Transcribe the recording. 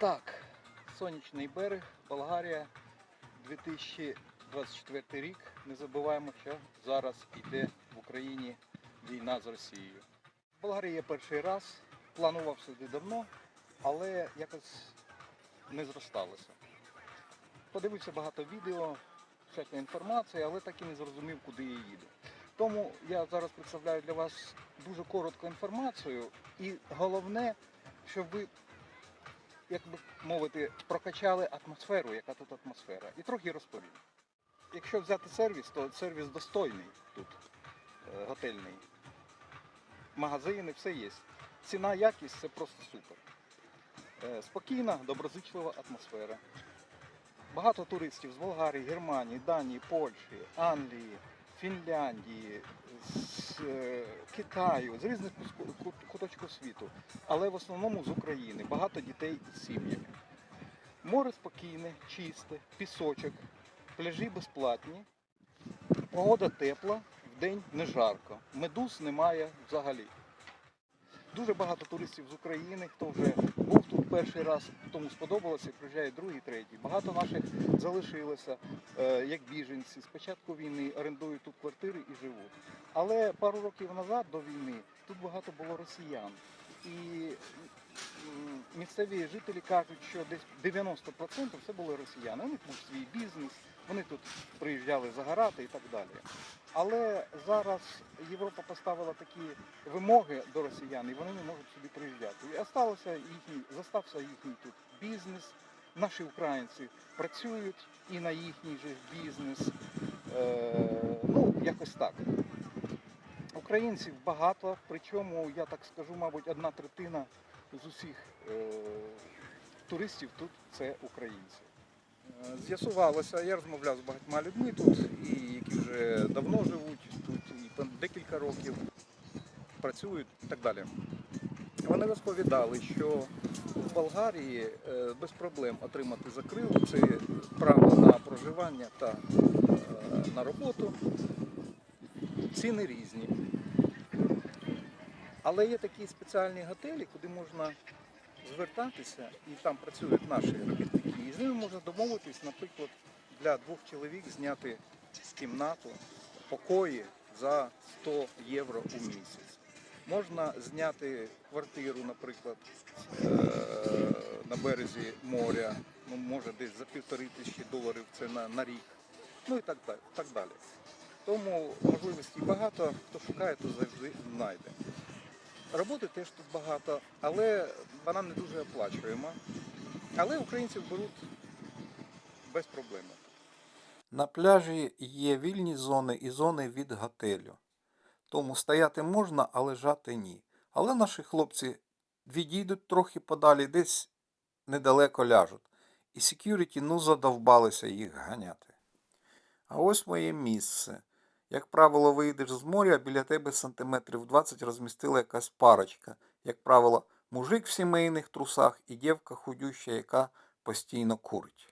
Так, сонячний берег, Болгарія, 2024 рік. Не забуваємо, що зараз йде в Україні війна з Росією. В Болгарії я перший раз, планував сюди давно, але якось не зросталося. Подивився багато відео, всяка інформація, але так і не зрозумів, куди я їду. Тому я зараз представляю для вас дуже коротку інформацію і головне, щоб ви як мовити, прокачали атмосферу, яка тут атмосфера. І трохи розповім. Якщо взяти сервіс, то сервіс достойний тут, е, готельний. Магазини, все є. Ціна, якість це просто супер. Е, Спокійна, доброзичлива атмосфера. Багато туристів з Болгарії, Германії, Данії, Польщі, Англії, Фінляндії, з е, Китаю, з різних куточків світу, але в основному з України. Багато дітей з сім'ями. Море спокійне, чисте, пісочок, пляжі безплатні, погода тепла, вдень не жарко. Медуз немає взагалі. Дуже багато туристів з України, хто вже був тут перший раз, тому сподобалося, приїжджає другий, третій. Багато наших залишилося е, як біженці. З початку війни орендують тут квартири і живуть. Але пару років назад до війни тут багато було росіян. І місцеві жителі кажуть, що десь 90% це були росіяни. У них був свій бізнес, вони тут приїжджали загорати і так далі. Але зараз Європа поставила такі вимоги до росіян, і вони не можуть сюди приїжджати. І осталося їхній, застався їхній тут бізнес. Наші українці працюють і на їхній же бізнес. Е, ну, якось так. Українців багато, причому, я так скажу, мабуть, одна третина з усіх е, туристів тут це українці. Е, З'ясувалося, я розмовляв з багатьма людьми тут, і які вже давно живуть тут, і декілька років працюють і так далі. Вони розповідали, що в Болгарії е, без проблем отримати закрил, це право на проживання та е, на роботу. Ціни різні. Але є такі спеціальні готелі, куди можна звертатися, і там працюють наші робітники. І з ними можна домовитись, наприклад, для двох чоловік зняти кімнату, покої за 100 євро у місяць. Можна зняти квартиру, наприклад, е, на березі моря, ну, може десь за півтори тисячі доларів це на, на рік. Ну і так, так далі. Тому можливостей багато, хто шукає, то завжди знайде. Роботи теж тут багато, але вона не дуже оплачуєма. Але українців беруть без проблем. На пляжі є вільні зони і зони від готелю. Тому стояти можна, а лежати ні. Але наші хлопці відійдуть трохи подалі, десь недалеко ляжуть. І секюріті ну задовбалися їх ганяти. А ось моє місце. Як правило, вийдеш з моря, біля тебе сантиметрів 20 розмістила якась парочка. Як правило, мужик в сімейних трусах і дівка худюща, яка постійно курить.